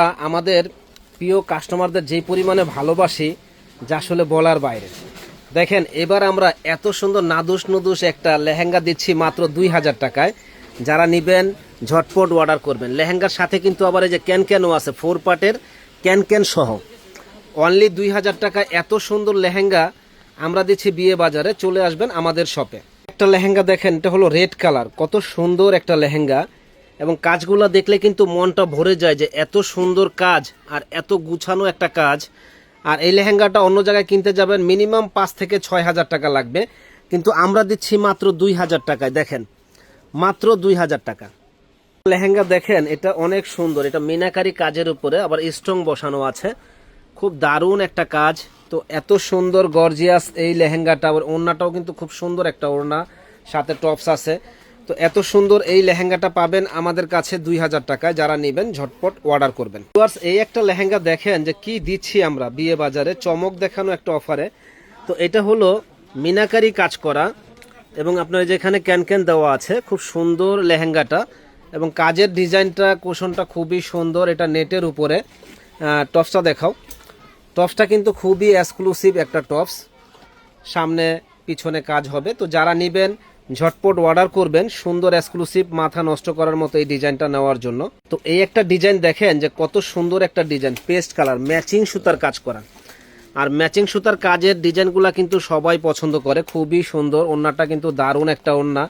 আমাদের প্রিয় কাস্টমারদের যে পরিমাণে ভালোবাসি, যা আসলে বলার বাইরে। দেখেন, এবার আমরা এত সুন্দর নাদুস নুদুস একটা লেহেঙ্গা দিচ্ছি মাত্র দুই হাজার টাকায়। যারা নিবেন, ঝটপট অর্ডার করবেন। লেহেঙ্গার সাথে কিন্তু আবার এই যে ক্যান ক্যানও আছে ফোর পার্টের ক্যান ক্যান সহ। অনলি দুই হাজার টাকায় এত সুন্দর লেহেঙ্গা আমরা দিচ্ছি বিয়ে বাজারে, চলে আসবেন আমাদের শপে একটা লেহেঙ্গা দেখেন, এটা হলো রেড কালার কত সুন্দর একটা লেহেঙ্গা। এবং কাজগুলো দেখলে কিন্তু মনটা ভরে যায় যে এত সুন্দর কাজ আর এত গুছানো একটা কাজ। আর এই লেহেঙ্গাটা অন্য জায়গায় কিনতে যাবেন, মিনিমাম পাঁচ থেকে ছয় হাজার টাকা লাগবে। কিন্তু আমরা দিচ্ছি মাত্র দুই হাজার টাকায়, দেখেন, মাত্র দুই হাজার টাকা। লেহেঙ্গা দেখেন, এটা অনেক সুন্দর, এটা মিনাকারি কাজের উপরে, আবার স্ট্রং বসানো আছে। খুব দারুণ একটা কাজ, তো এত সুন্দর গর্জিয়াস এই লেহেঙ্গাটা, আবার ওড়নাটাও কিন্তু খুব সুন্দর একটা ওড়না, সাথে টপস আছে। তো এত সুন্দর এই লেহেঙ্গাটা পাবেন আমাদের কাছে দুই হাজার টাকায়। যারা নেবেন, ঝটপট অর্ডার করবেন। এই একটা লেহেঙ্গা দেখেন যে কি দিচ্ছি আমরা বিয়ে বাজারে। চমক দেখানো একটা অফারে তো এটা হলো মিনাকারি কাজ করা এবং আপনার যেখানে ক্যান ক্যান দেওয়া আছে, খুব সুন্দর লেহেঙ্গাটা এবং কাজের ডিজাইনটা, কোশনটা খুবই সুন্দর, এটা নেটের উপরে। টপসটা দেখাও। টপসটা কিন্তু খুবই এক্সক্লুসিভ একটা টপস সামনে, পিছনে কাজ হবে। তো যারা নেবেন ঝটপট অর্ডার করবেন সুন্দর এক্সক্লুসিভ মাথা নষ্ট করার মতো এই ডিজাইনটা নেওয়ার জন্য। তো এই একটা ডিজাইন দেখেন যে কত সুন্দর একটা ডিজাইন পেস্ট কালার ম্যাচিং সুতার কাজ করা। আর ম্যাচিং সুতার কাজের ডিজাইনগুলো কিন্তু সবাই পছন্দ করে, খুবই সুন্দর ওন্নাটা কিন্তু দারুণ একটা ওন্না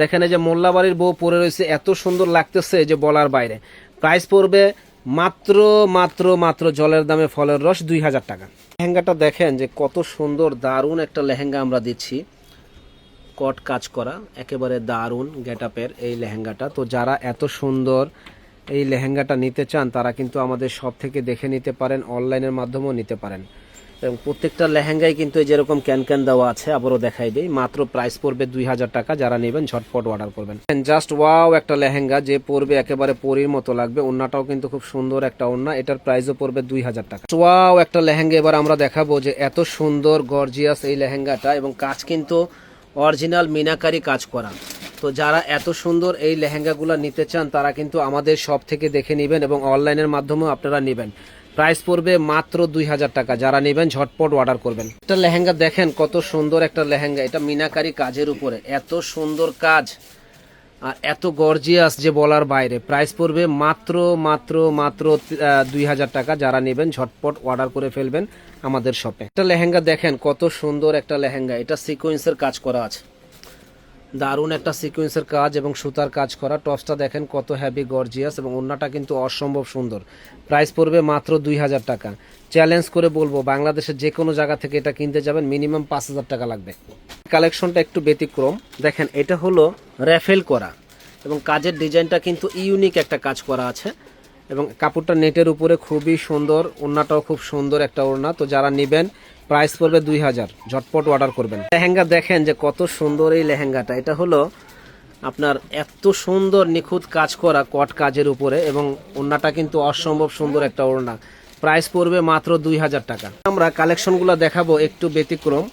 দেখেন এই যে মোল্লাবাড়ির বউ পরে রয়েছে, এত সুন্দর লাগতেছে যে বলার বাইরে। প্রাইস পড়বে মাত্র মাত্র মাত্র জলের দামে ফলের রস দুই হাজার টাকা। লেহেঙ্গাটা দেখেন যে কত সুন্দর, দারুণ একটা লেহেঙ্গা আমরা দিচ্ছি। কট কাজ করা, একেবারে দারুণ গেটআপের এই লেহেঙ্গাটা। তো যারা এত সুন্দর এই লেহেঙ্গাটা নিতে চান, তারা কিন্তু আমাদের সব থেকে দেখে নিতে পারেন অনলাইনের মাধ্যমেও নিতে পারেন। এবং প্রত্যেকটা লেহেঙ্গায় কিন্তু এই যেরকম ক্যান ক্যান দেওয়া আছে, আবারও দেখাই দিই। মাত্র প্রাইস পড়বে দুই হাজার টাকা, যারা নেবেন ঝটপট অর্ডার করবেন। জাস্ট ওয়াও একটা লেহেঙ্গা যে পরবে একেবারে পরির মতো লাগবে ওন্নাটাও কিন্তু খুব সুন্দর একটা ওন্না এটার প্রাইসও পড়বে দুই হাজার টাকা। ওয়াও একটা লেহেঙ্গা, এবার আমরা দেখাবো যে এত সুন্দর গর্জিয়াস এই লেহেঙ্গাটা, এবং কাজ কিন্তু অরিজিনাল মিনাকারি কাজ করা। তো যারা এত সুন্দর এই লেহেঙ্গাগুলো নিতে চান, তারা কিন্তু আমাদের সব থেকে দেখে নেবেন এবং অনলাইনের মাধ্যমেও আপনারা নেবেন। প্রাইস পড়বে মাত্র দুই হাজার টাকা। যারা নেবেন, ঝটপট অর্ডার করবেন। একটা লেহেঙ্গা দেখেন কত সুন্দর একটা লেহেঙ্গা। এটা মিনাকারি কাজের উপরে। এত সুন্দর কাজ। আর এত গর্জিয়াস যে বলার বাইরে। প্রাইস পড়বে মাত্র মাত্র মাত্র দুই হাজার টাকা। যারা নেবেন, ঝটপট অর্ডার করে ফেলবেন আমাদের শপে একটা লেহেঙ্গা দেখেন, কত সুন্দর একটা লেহেঙ্গা। এটা সিকোয়েন্সের কাজ করা আছে। দারুণ একটা সিকোয়েন্সের কাজ এবং সুতার কাজ করা। টপসটা দেখেন কত হ্যাভি গর্জিয়াস এবং ওন্নাটা কিন্তু অসম্ভব সুন্দর। প্রাইস পড়বে মাত্র দুই হাজার টাকা। চ্যালেঞ্জ করে বলব, বাংলাদেশের যে কোনো জায়গা থেকে এটা কিনতে যাবেন মিনিমাম পাঁচ হাজার টাকা লাগবে। কালেকশনটা একটু ব্যতিক্রম। দেখেন, এটা হলো র্যাফেল করা এবং কাজের ডিজাইনটা কিন্তু ইউনিক একটা কাজ করা আছে। এবং কাপড়টা নেটের উপরে খুবই সুন্দর, ওড়নাটাও খুব সুন্দর একটা ওড়না। তো যারা নেবেন প্রাইস পড়বে দুই হাজার। ঝটপট অর্ডার করবেন। লেহেঙ্গা দেখেন যে কত সুন্দর এই লেহেঙ্গাটা। এটা হলো আপনার এত সুন্দর নিখুঁত কাজ করা কট কাজের উপরে এবং ওড়নাটা কিন্তু অসম্ভব সুন্দর একটা ওড়না। প্রাইস পড়বে মাত্র দুই হাজার টাকা। আমরা কালেকশনগুলো দেখাবো একটু ব্যতিক্রম।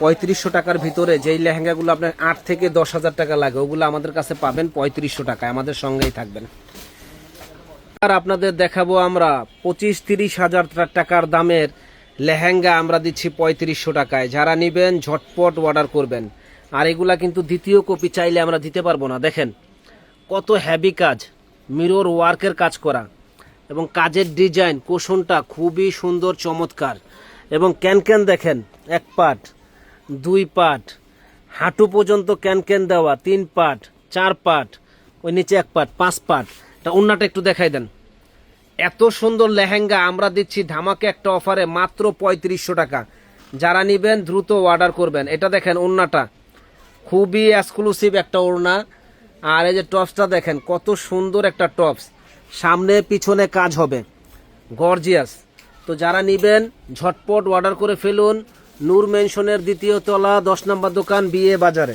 পঁয়ত্রিশশো টাকার ভিতরে যেই লেহেঙ্গাগুলো আপনার আট থেকে দশ হাজার টাকা লাগে, ওগুলো আমাদের কাছে পাবেন পঁয়ত্রিশশো টাকায়। আমাদের সঙ্গেই থাকবেন। আর আপনাদের দেখাবো আমরা পঁচিশ তিরিশ হাজার টাকার দামের লেহেঙ্গা আমরা দিচ্ছি পঁয়ত্রিশশো টাকায়। যারা নেবেন, ঝটপট অর্ডার করবেন। আর এগুলা কিন্তু দ্বিতীয় কপি চাইলে আমরা দিতে পারব না। দেখেন, কত হ্যাভি কাজ। মিরর ওয়ার্কের কাজ করা। এবং কাজের ডিজাইন কোষণটা খুবই সুন্দর, চমৎকার। এবং ক্যান ক্যান দেখেন, এক পাট, দুই পাট, হাঁটু পর্যন্ত ক্যান ক্যান দেওয়া, তিন পাট, চার পাট, ওই নিচে এক পাট, পাঁচ পাট। তা অন্যটা একটু দেখাই দেন। এত সুন্দর লেহেঙ্গা আমরা দিচ্ছি ধামাকে একটা অফারে মাত্র পঁয়ত্রিশশো টাকা। যারা নিবেন দ্রুত অর্ডার করবেন। এটা দেখেন ওড়নাটা খুবই এক্সক্লুসিভ একটা ওড়না। আর এই যে টপসটা দেখেন, কত সুন্দর একটা টপস। সামনে পিছনে কাজ হবে। গর্জিয়াস। তো যারা নিবেন, ঝটপট অর্ডার করে ফেলুন। নূর মেনশনের দ্বিতীয় তলা, দশ নম্বর দোকান, বিয়ে বাজারে।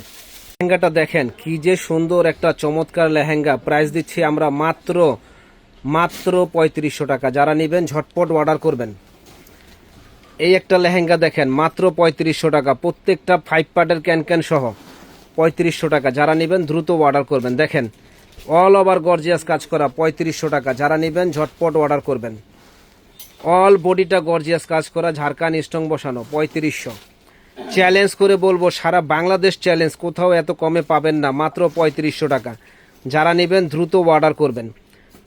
লেহেঙ্গাটা দেখেন, কি যে সুন্দর একটা চমৎকার লেহেঙ্গা। প্রাইস দিচ্ছি আমরা মাত্র মাত্র পঁয়ত্রিশশো টাকা। যারা নেবেন, ঝটপট অর্ডার করবেন। এই একটা লেহেঙ্গা দেখেন, মাত্র পঁয়ত্রিশশো টাকা। প্রত্যেকটা ফাইভ পার্টের ক্যান সহ পঁয়ত্রিশশো টাকা। যারা নেবেন, দ্রুত অর্ডার করবেন। দেখেন অল ওভার গর্জিয়াস কাজ করা, পঁয়ত্রিশশো টাকা। যারা নেবেন, ঝটপট অর্ডার করবেন। অল বডিটা গর্জিয়াস কাজ করা ঝাড়খান স্টং বসানো, পঁয়ত্রিশশো। চ্যালেঞ্জ করে বলব, সারা বাংলাদেশ চ্যালেঞ্জ কোথাও এত কমে পাবেন না, মাত্র পঁয়ত্রিশশো টাকা। যারা নেবেন, দ্রুত অর্ডার করবেন।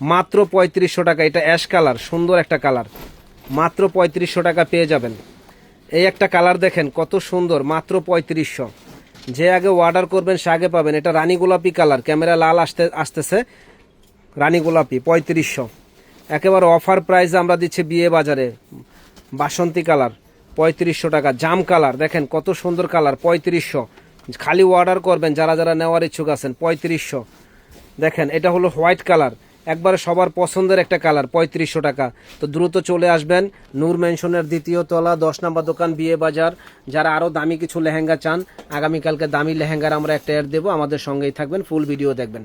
মাত্র পঁয়ত্রিশশো টাকা, এটা অ্যাশ কালার সুন্দর একটা কালার মাত্র পঁয়ত্রিশশো টাকা পেয়ে যাবেন। এই একটা কালার দেখেন, কত সুন্দর, মাত্র পঁয়ত্রিশশো। যে আগে অর্ডার করবেন, সে আগে পাবেন। এটা রানী গোলাপি কালার ক্যামেরা লাল আসতে, আসতেছে। রানী গোলাপি, পঁয়ত্রিশশো। একেবারে অফার প্রাইসে আমরা দিচ্ছি বিয়ে বাজারে। বাসন্তী কালার পঁয়ত্রিশশো টাকা। জাম কালার, দেখেন কত সুন্দর কালার, পঁয়ত্রিশশো। খালি অর্ডার করবেন, যারা যারা নেওয়ার ইচ্ছুক আছেন, পঁয়ত্রিশশো। দেখেন, এটা হলো হোয়াইট কালার একবারে সবার পছন্দের একটা কালার পঁয়ত্রিশশো টাকা। তো দ্রুত চলে আসবেন, নূর মেনশনের দ্বিতীয় তলা, দশ নম্বর দোকান, বিয়ে বাজার। যারা আরও দামি কিছু লেহেঙ্গা চান, আগামীকালকে দামি লেহেঙ্গার আমরা একটা অ্যাড দেবো, আমাদের সঙ্গেই থাকবেন ফুল ভিডিও দেখবেন।